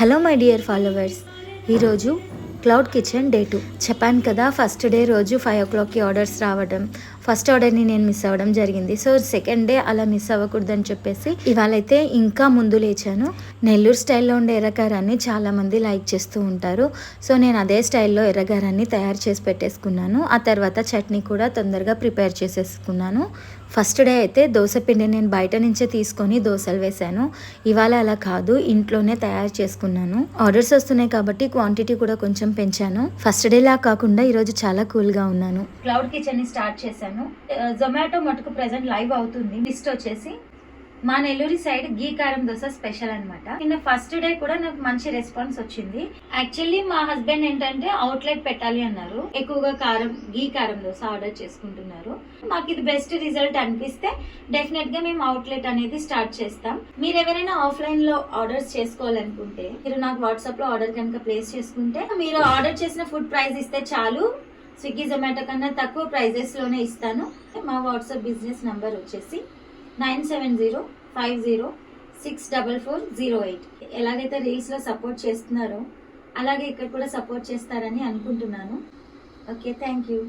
Hello my dear followers. ఈరోజు cloud kitchen day two. చెప్పాను కదా ఫస్ట్ డే రోజు ఫైవ్ ఓ క్లాక్కి ఆర్డర్స్ రావడం. ఫస్ట్ ఆర్డర్ని నేను మిస్ అవ్వడం జరిగింది. సో సెకండ్ డే అలా మిస్ అవ్వకూడదని చెప్పేసి ఇవాళైతే ఇంకా ముందు లేచాను. నెల్లూరు స్టైల్లో ఉండే ఎర్రగారాన్ని చాలామంది లైక్ చేస్తూ ఉంటారు. సో నేను అదే స్టైల్లో ఎర్రగారాన్ని తయారు చేసి పెట్టేసుకున్నాను. ఆ తర్వాత చట్నీ కూడా తొందరగా ప్రిపేర్ చేసేసుకున్నాను. ఫస్ట్ డే అయితే దోశ పిండి నేను బయట నుంచే తీసుకొని దోశలు వేశాను. ఇవాళ అలా కాదు ఇంట్లోనే తయారు చేసుకున్నాను. ఆర్డర్స్ వస్తున్నాయి కాబట్టి క్వాంటిటీ కూడా కొంచెం పెంచాను. ఫస్ట్ డే లా కాకుండా ఈరోజు చాలా కూల్గా ఉన్నాను. క్లౌడ్ కిచెన్ని స్టార్ట్ చేశాను. జొమాటో మటుకు ప్రెసెంట్ లైవ్ అవుతుంది. లిస్ట్ వచ్చేసి మా నెల్లూరి సైడ్ గీ కారం దోశ స్పెషల్ అనమాట నిన్న ఫస్ట్ డే కూడా నాకు మంచి రెస్పాన్స్ వచ్చింది. యాక్చువల్లీ మా హస్బెండ్ ఏంటంటే అవుట్లెట్ పెట్టాలి అన్నారు. ఎక్కువగా కారం గీ కారం దోశ ఆర్డర్ చేసుకుంటున్నారు. మాకు ఇది బెస్ట్ రిజల్ట్ అనిపిస్తే డెఫినెట్గా మేము అవుట్లెట్ అనేది స్టార్ట్ చేస్తాం. మీరు ఎవరైనా ఆఫ్లైన్లో ఆర్డర్స్ చేసుకోవాలనుకుంటే మీరు నాకు వాట్సాప్లో ఆర్డర్ కనుక ప్లేస్ చేసుకుంటే మీరు ఆర్డర్ చేసిన ఫుడ్ ప్రైస్ ఇస్తే చాలు. స్విగ్గీ జొమాటో కన్నా తక్కువ ప్రైజెస్లోనే ఇస్తాను. మా వాట్సాప్ బిజినెస్ నంబర్ వచ్చేసి nine seven zero five zero six double four zero eight. ఎలాగైతే రీల్స్లో సపోర్ట్ చేస్తున్నారో అలాగే ఇక్కడ కూడా సపోర్ట్ చేస్తారని అనుకుంటున్నాను. Okay thank you.